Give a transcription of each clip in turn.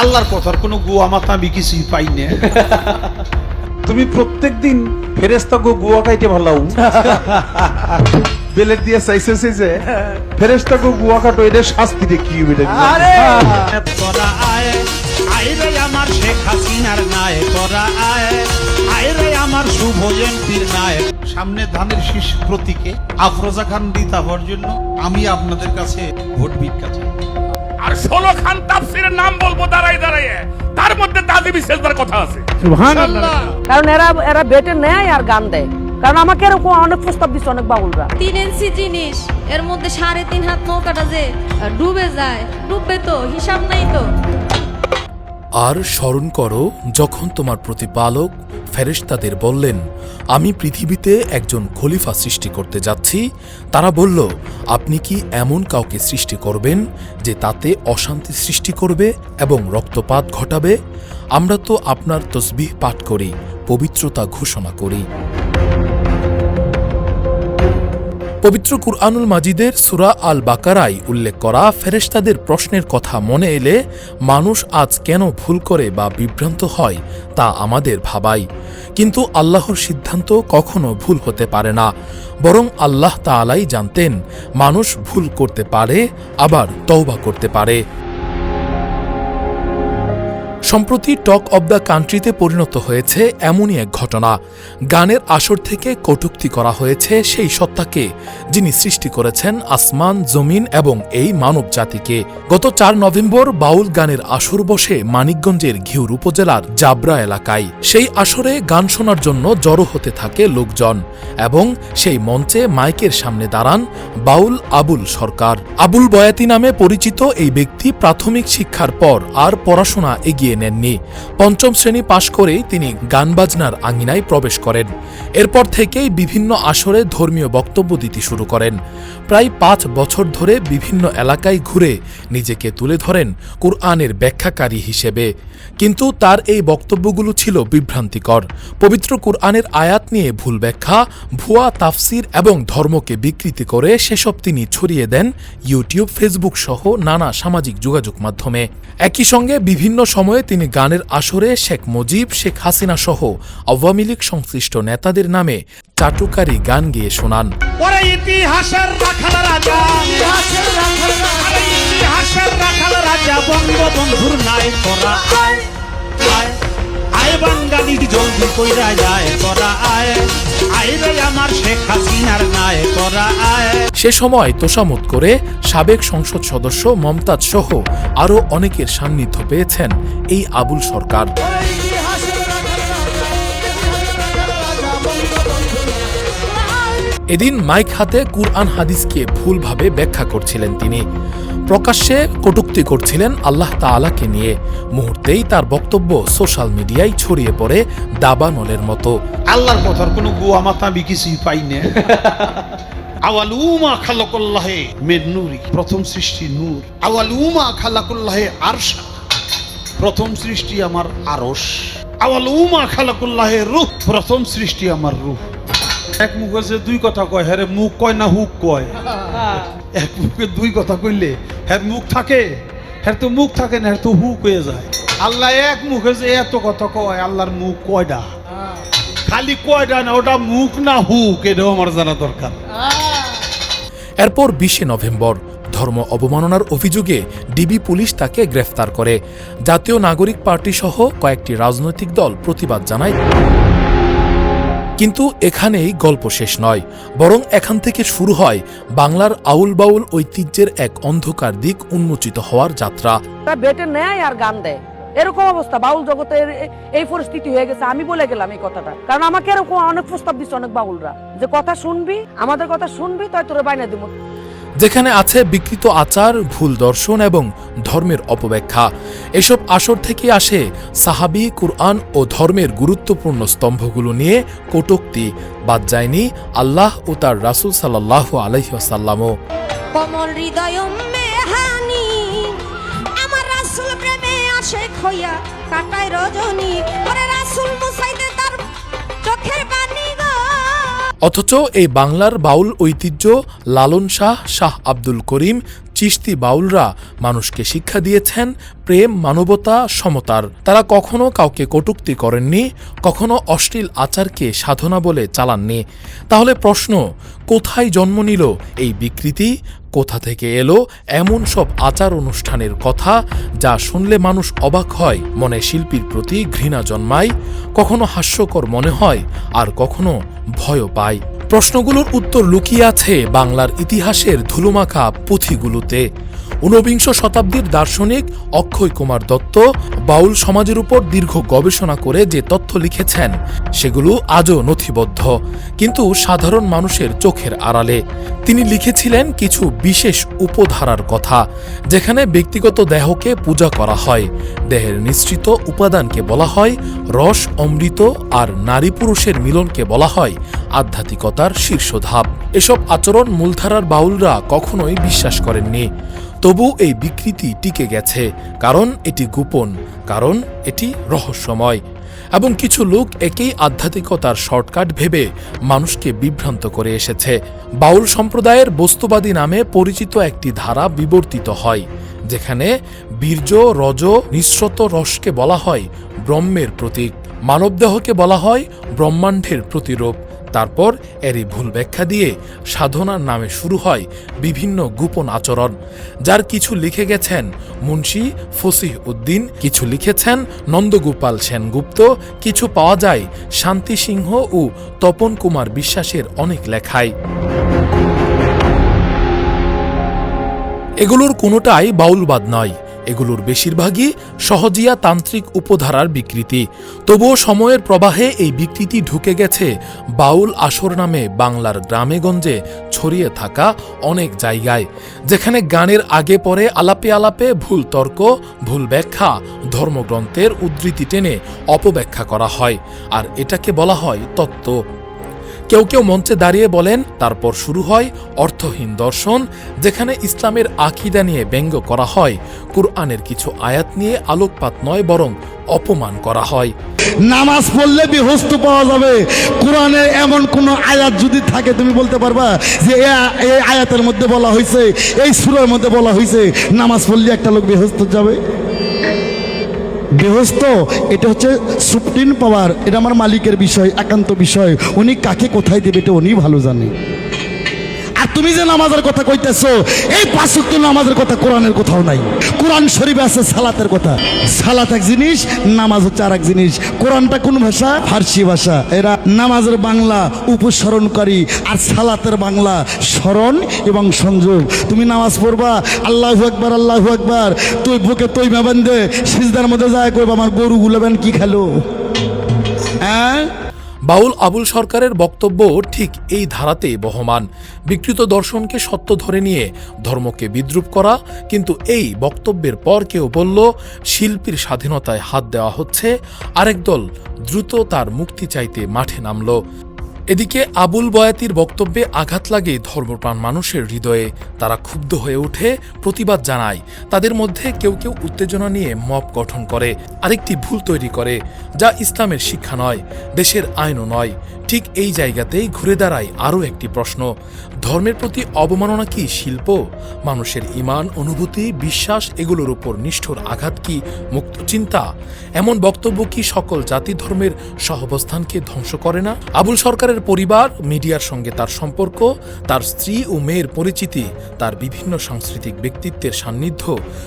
আল্লাহর কথার কোনো গুয়া মাথা আমি কিছুই পাই না। তুমি প্রত্যেকদিন ফেরেস্তা গো গুয়া খাইতে ভালাও। বেলের দিয়ে চাইছে যে ফেরেস্তা গো গুয়া কাটো এটা শাস্তি কি তোরা আয় আয় আমার শেখ হাসিনার নায় তোরা আয় আয় রে আমার শুভ জয়ন্তীর নায় সামনে ধানের শীষ প্রতীকে আফরোজা খান রিতাভর জন্য আমি আপনাদের কাছে ভোট ভিক্ষা চাই। আর ষোলো খান তাফসিরের নাম বলব দাঁড়াই দাঁড়াইয়ে তার মধ্যে তাজিবি সেজদার কথা আছে। কারণ এরা এরা বেটে নেয় আর গান দেয়। কারণ আমাকে এরকম অনেক প্রস্তাব দিচ্ছে অনেক বাউলরা। তিন ইঞ্চি জিনিস এর মধ্যে সাড়ে তিন হাত নৌকাটা যে ডুবে যায় ডুববে তো হিসাব নাই তো। আর স্মরণ করো যখন তোমার প্রতিপালক ফেরেশতাদের বললেন, আমি পৃথিবীতে একজন খলিফা সৃষ্টি করতে যাচ্ছি। তারা বলল, আপনি কি এমন কাউকে সৃষ্টি করবেন যে তাতে অশান্তি সৃষ্টি করবে এবং রক্তপাত ঘটাবে? আমরা তো আপনার তসবিহ পাঠ করি, পবিত্রতা ঘোষণা করি। পবিত্র কুরআনুল মাজিদের সুরা আল বাকারায় উল্লেখ করা ফেরেস্তাদের প্রশ্নের কথা মনে এলে মানুষ আজ কেন ভুল করে বা বিভ্রান্ত হয় তা আমাদের ভাবাই। কিন্তু আল্লাহর সিদ্ধান্ত কখনো ভুল হতে পারে না। বরং আল্লাহ তাআলাই জানতেন, মানুষ ভুল করতে পারে, আবার তওবা করতে পারে। সম্প্রতি টক অব দ্য কান্ট্রিতে পরিণত হয়েছে এমনই এক ঘটনা। গানের আসর থেকে কটুক্তি করা হয়েছে সেই সত্তাকে, যিনি সৃষ্টি করেছেন আসমান, জমিন এবং এই মানব জাতিকে গত চার নভেম্বর বাউল গানের আসর বসে মানিকগঞ্জের ঘিউর উপজেলার জাবরা এলাকায়। সেই আসরে গান শোনার জন্য জড়ো হতে থাকে লোকজন এবং সেই মঞ্চে মাইকের সামনে দাঁড়ান বাউল আবুল সরকার। আবুল বয়াতি নামে পরিচিত এই ব্যক্তি প্রাথমিক শিক্ষার পর আর পড়াশোনা এগিয়ে নেননি। পঞ্চম শ্রেণি পাশ করেই তিনি গানবাজনার আঙিনায় প্রবেশ করেন। এরপর থেকেই বিভিন্ন আসরে ধর্মীয় বক্তব্য দিতে শুরু করেন। প্রায় পাঁচ বছর ধরে বিভিন্ন এলাকায় ঘুরে নিজেকে তুলে ধরেন কুরআনের ব্যাখ্যাকারী হিসেবে। কিন্তু তার এই বক্তব্যগুলো ছিল বিভ্রান্তিকর। পবিত্র কুরআনের আয়াত নিয়ে ভুল ব্যাখ্যা, ভুয়া তাফসির এবং ধর্মকে বিকৃতি করে সেসব তিনি ছড়িয়ে দেন ইউটিউব, ফেসবুক সহ নানা সামাজিক যোগাযোগ মাধ্যমে। একই সঙ্গে বিভিন্ন সময়ে তিনি গানের আসরে শেখ মুজিব, শেখ হাসিনা সহ আওয়ামী লীগ সংশ্লিষ্ট নেতাদের নামে চাটুকারি গান গেয়ে শোনান। ইতিহাসের রাখাল রাজা। ইতিহাসের রাখাল রাজা। বঙ্গবন্ধুর নাই তোরা আয় আয়। আয় বাঙালি জলদি কইরা যায় তোরা আয়। আয় রে আমার শেখ হাসিনার নাই তোরা আয়। সে সময় তোষামত করে সাবেক সংসদ সদস্য মমতাজ সহ আরও অনেকের সান্নিধ্য পেয়েছেন এই আবুল সরকার। এদিন মাইক হাতে কুরআন হাদিসকে ভুলভাবে ব্যাখ্যা করছিলেন তিনি। প্রকাশ্যে কটুক্তি করছিলেন আল্লাহ তাআলাকে নিয়ে। মুহূর্তেই তার বক্তব্য সোশ্যাল মিডিয়ায় ছড়িয়ে পড়ে দাবানলের মতো। আল্লাহর কথার কোনো গুয়া মাথা কিছুই পাই না। আওয়ালুমা খালাকুল্লাহে মের নূরি। প্রথম সৃষ্টি নূর। আওয়ালুমা খালাকুল্লাহে আরশা। প্রথম সৃষ্টি আমার আরশ। আওয়ালুমা খালাকুল্লাহে রূহ। প্রথম সৃষ্টি আমার রূহ। এক মুখে যে দুই কথা কয় হ্যাঁ রে, মুখ কয় না হুক কয়? এক মুখে দুই কথা কইলে হ্যাঁ মুখ থাকে হ্যাঁ তো মুখ থাকে না হ্যাঁ তো হুক হয়ে যায়। আল্লাহ এক মুখে যে এত কথা কয় আল্লাহর মুখ কয়টা খালি কয়টা না ওটা মুখ না হুক এটাও আমার জানা দরকার। এরপর বিশে নভেম্বর ধর্ম অবমাননার অভিযোগে ডিবি পুলিশ তাকে গ্রেফতার করে। জাতীয় নাগরিক পার্টি সহ কয়েকটি রাজনৈতিক দল প্রতিবাদ জানায়। কিন্তু এখানেই গল্প শেষ নয়, বরং এখান থেকে শুরু হয় বাংলার আউল বাউল ঐতিহ্যের এক অন্ধকার দিক উন্মোচিত হওয়ার যাত্রা। বেটে নেয় আর গান দেয়। এরকম অবস্থা, বাউল জগতের এই পরিস্থিতি হয়ে গেছে, আমি বলে গেলাম এই কথাটা। কারণ আমাকে এরকম অনেক প্রস্তাব দিচ্ছে অনেক বাউলরা, যে কথা শুনবি, আমাদের কথা শুনবি, তাই তোরে বাইনা দিব। যেখানে আছে বিকৃত আচার, ভুল দর্শন এবং ধর্মের অপব্যাখ্যা। এসব আসর থেকে আসে সাহাবি, কুরআন ও ধর্মের গুরুত্বপূর্ণ স্তম্ভগুলো নিয়ে কটুক্তি। বাদ যায়নি আল্লাহ ও তার রাসূল সাল্লাহ আলহিহাসাল্লামও কাটায় রজনী। রাসুল মুসাইতে অথচ এই বাংলার বাউল ঐতিহ্য লালন শাহ শাহ আব্দুল করিম, চিশতি বাউলরা মানুষকে শিক্ষা দিয়েছেন প্রেম, মানবতা, সমতার। তারা কখনো কাউকে কটূক্তি করেননি, কখনো অশ্লীল আচারকে সাধনা বলে চালাননি। তাহলে প্রশ্ন, কোথায় জন্ম নিল এই বিকৃতি? কোথা থেকে এলো এমন সব আচার অনুষ্ঠানের কথা যা শুনলে মানুষ অবাক হয়, মনে শিল্পীর প্রতি ঘৃণা জন্মায়? কখনো হাস্যকর মনে হয়? আর কখনো ভয়ও পাই প্রশ্নগুলোর উত্তর লুকিয়ে আছে বাংলার ইতিহাসের ধুলোমাখা পুঁথিগুলোতে। ঊনবিংশ শতাব্দীর দার্শনিক অক্ষয় কুমার দত্ত বাউল সমাজের উপর দীর্ঘ গবেষণা করে যে তথ্য লিখেছেন, সেগুলো আজও নথিবদ্ধ, কিন্তু সাধারণ মানুষের চোখের আড়ালে। তিনি লিখেছিলেন কিছু বিশেষ উপধারার কথা, যেখানে ব্যক্তিগত দেহকে পূজা করা হয়। দেহের নিশ্চিত উপাদানকে বলা হয় রস, অমৃত, আর নারী পুরুষের মিলনকে বলা হয় আধ্যাত্মিকতার শীর্ষ ধাপ এসব আচরণ মূলধারার বাউলরা কখনোই বিশ্বাস করেননি। তবু এই বিকৃতি টিকে গেছে, কারণ এটি গোপন, কারণ এটি রহস্যময়। এবং কিছু লোক একেই আধ্যাত্মিকতার শর্টকাট ভেবে মানুষকে বিভ্রান্ত করে এসেছে। বাউল সম্প্রদায়ের বস্তুবাদী নামে পরিচিত একটি ধারা বিবর্তিত হয়, যেখানে বীর্য, রজ, নিঃস্রত রসকে বলা হয় ব্রহ্মের প্রতীক। মানবদেহকে বলা হয় ব্রহ্মাণ্ডের প্রতিরূপ। তারপর এরই ভুল ব্যাখ্যা দিয়ে সাধনার নামে শুরু হয় বিভিন্ন গোপন আচরণ, যার কিছু লিখে গেছেন মুন্সি ফসিহ উদ্দিন, কিছু লিখেছেন নন্দগোপাল সেনগুপ্ত, কিছু পাওয়া যায় শান্তি সিংহ ও তপন কুমার বিশ্বাসের অনেক লেখায়। এগুলোর কোনোটাই বাউলবাদ নয়। এগুলোর বেশিরভাগই সহজিয়া তান্ত্রিক উপধারার বিকৃতি। তবুও সময়ের প্রবাহে এই বিকৃতি ঢুকে গেছে বাউল আসর নামে বাংলার গ্রামেগঞ্জে ছড়িয়ে থাকা অনেক জায়গায়, যেখানে গানের আগে পরে আলাপে আলাপে ভুল তর্ক, ভুল ব্যাখ্যা, ধর্মগ্রন্থের উদ্ধৃতি টেনে অপব্যাখ্যা করা হয়, আর এটাকে বলা হয় তত্ত্ব। কেউ কেউ মঞ্চে দাঁড়িয়ে বলেন, তারপর শুরু হয় অর্থহীন দর্শন, যেখানে ইসলামের আকিদা নিয়ে ব্যঙ্গ করা হয়, কুরআনের কিছু আয়াত নিয়ে আলোকপাত নয়, বরং অপমান করা হয়। নামাজ পড়লে বিহস্ত পাওয়া যাবে। কোরআনে এমন কোন আয়াত যদি থাকে, তুমি বলতে পারবা যে এই আয়াতের মধ্যে বলা হয়েছে এই সুরের মধ্যে বলা হয়েছে নামাজ পড়লে একটা লোক বিহস্ত যাবে? বেহস্ত এটা হচ্ছে সুপ্রিম পাওয়ার এটা আমার মালিকের বিষয়, একান্ত বিষয়। উনি কাকে কোথায় দেবে এটা উনি ভালো জানে। তুমি যে নামাজের কথা কইতেছো, এই পাঁচক্ত নামাজের কথা কোরআনের কোথাও নাই। কোরআন শরীফে আছে সালাতের কথা। সালাত এক জিনিস, নামাজ হচ্ছে আর এক জিনিস। কোরআনটা কোন ভাষা? ফার্সি ভাষা। এরা নামাজের বাংলা উপস্মরণকারী আর সালাতের বাংলা স্মরণ এবং সংযোগ। তুমি নামাজ পড়বা, আল্লাহু একবার আল্লাহু একবার তুই বুকে তুই মেবেন দে সিজদার মধ্যে যায় কইবা, আমার গরু গুলাবেন কি খেলো? হ্যাঁ? বাউল আবুল সরকারের বক্তব্য ঠিক এই ধারাতে বহমান। বিকৃত দর্শনকে সত্য ধরে নিয়ে ধর্মকে বিদ্রুপ করা, কিন্তু এই বক্তব্যের পর কেউ বলল, শিল্পীর স্বাধীনতায় হাত দেওয়া হচ্ছে, আরেক দল দ্রুত তার মুক্তি চাইতে মাঠে নামল। এদিকে আবুল বয়াতির বক্তব্যে আঘাত লাগে ধর্মপ্রাণ মানুষের হৃদয়ে। তারা ক্ষুব্ধ হয়ে ওঠে, প্রতিবাদ জানায়। তাদের মধ্যে কেউ কেউ উত্তেজনা নিয়ে মব গঠন করে, আরেকটি ভুল তৈরি করে, যা ইসলামের শিক্ষা নয়, দেশের আইনও নয়। ঠিক এই জায়গাতেই ঘুরে দাঁড়ায় আরও একটি প্রশ্ন। ধর্মের প্রতি অবমাননা কি শিল্প? মানুষের ইমান, অনুভূতি, বিশ্বাস এগুলোর উপর নিষ্ঠুর আঘাত কি, মুক্ত চিন্তা? এমন বক্তব্য কি সকল জাতি ধর্মের সহাবস্থানকে ধ্বংস করে না? আবুল সরকারের পরিবার, মিডিয়ার সঙ্গে তার সম্পর্ক, তার স্ত্রী ও মেয়ের পরিচিতি, তার বিভিন্ন সাংস্কৃতিক ব্যক্তিত্বের সান্নিধ্য,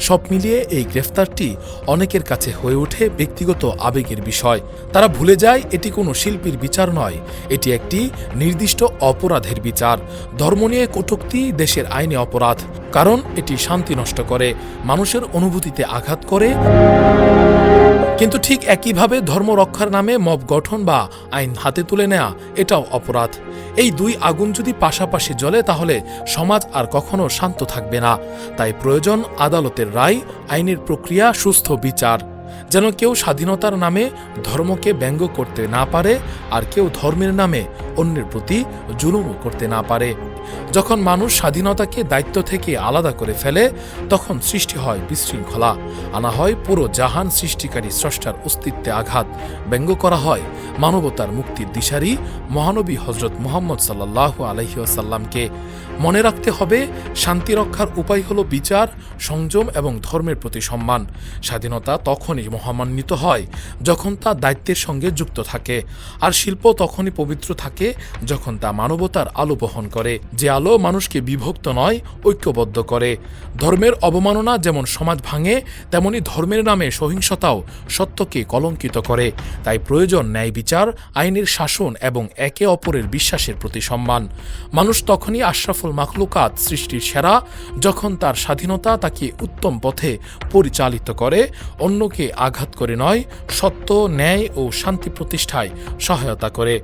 সব মিলিয়ে এই গ্রেফতারটি অনেকের কাছে হয়ে ওঠে ব্যক্তিগত আবেগের বিষয়। তারা ভুলে যায় এটি কোনো শিল্পীর বিচার নয় এটি একটি নির্দিষ্ট অপরাধের বিচার। ধর্ম নিয়ে কটুক্তি দেশের আইনে অপরাধ। কারণ এটি শান্তি নষ্ট করে, মানুষের অনুভূতিতে আঘাত করে। কিন্তু ঠিক একইভাবে ধর্ম রক্ষার নামে মব গঠন বা আইন হাতে তুলে নেয়া, এটাও অপরাধ। এই দুই আগুন যদি পাশাপাশি জ্বলে, তাহলে সমাজ আর কখনো শান্ত থাকবে না। তাই প্রয়োজন আদালতের রায়, আইনের প্রক্রিয়া, সুস্থ বিচার। যেন কেউ স্বাধীনতার নামে ধর্মকে ব্যঙ্গ করতে না পারে আর কেউ ধর্মের নামে অন্যের প্রতি জুলুমও করতে না পারে। যখন মানুষ স্বাধীনতাকে দায়িত্ব থেকে আলাদা করে ফেলে, তখন সৃষ্টি হয় বিশৃঙ্খলা। আনা হয় পুরো জাহান সৃষ্টিকারী স্রষ্টার অস্তিত্বে আঘাত। ব্যঙ্গ করা হয় মানবতার মুক্তির দিশারি মহানবী হজরত মোহাম্মদ সাল্লাহ আলহিউসাল্লামকে মনে রাখতে হবে, শান্তি রক্ষার উপায় হল বিচার, সংযম এবং ধর্মের প্রতি সম্মান। স্বাধীনতা তখনই মহামান্বিত হয় যখন তা দায়িত্বের সঙ্গে যুক্ত থাকে, আর শিল্প তখনই পবিত্র থাকে যখন তা মানবতার আলো বহন করে। যে আলো মানুষকে বিভক্ত নয়, ঐক্যবদ্ধ করে। ধর্মের অবমাননা যেমন সমাজ ভাঙে, তেমনি ধর্মের নামে সহিংসতাও সত্যকে কলঙ্কিত করে। তাই প্রয়োজন ন্যায় বিচার, আইনের শাসন এবং একে অপরের বিশ্বাসের প্রতি সম্মান। মানুষ তখনই আশরাফুল মাখলুকাত সৃষ্টির সেরা, যখন তার স্বাধীনতা তাকে উত্তম পথে পরিচালিত করে, অন্যকে আঘাত করে নয়, সত্য, ন্যায় ও শান্তি প্রতিষ্ঠায় সহায়তা করে।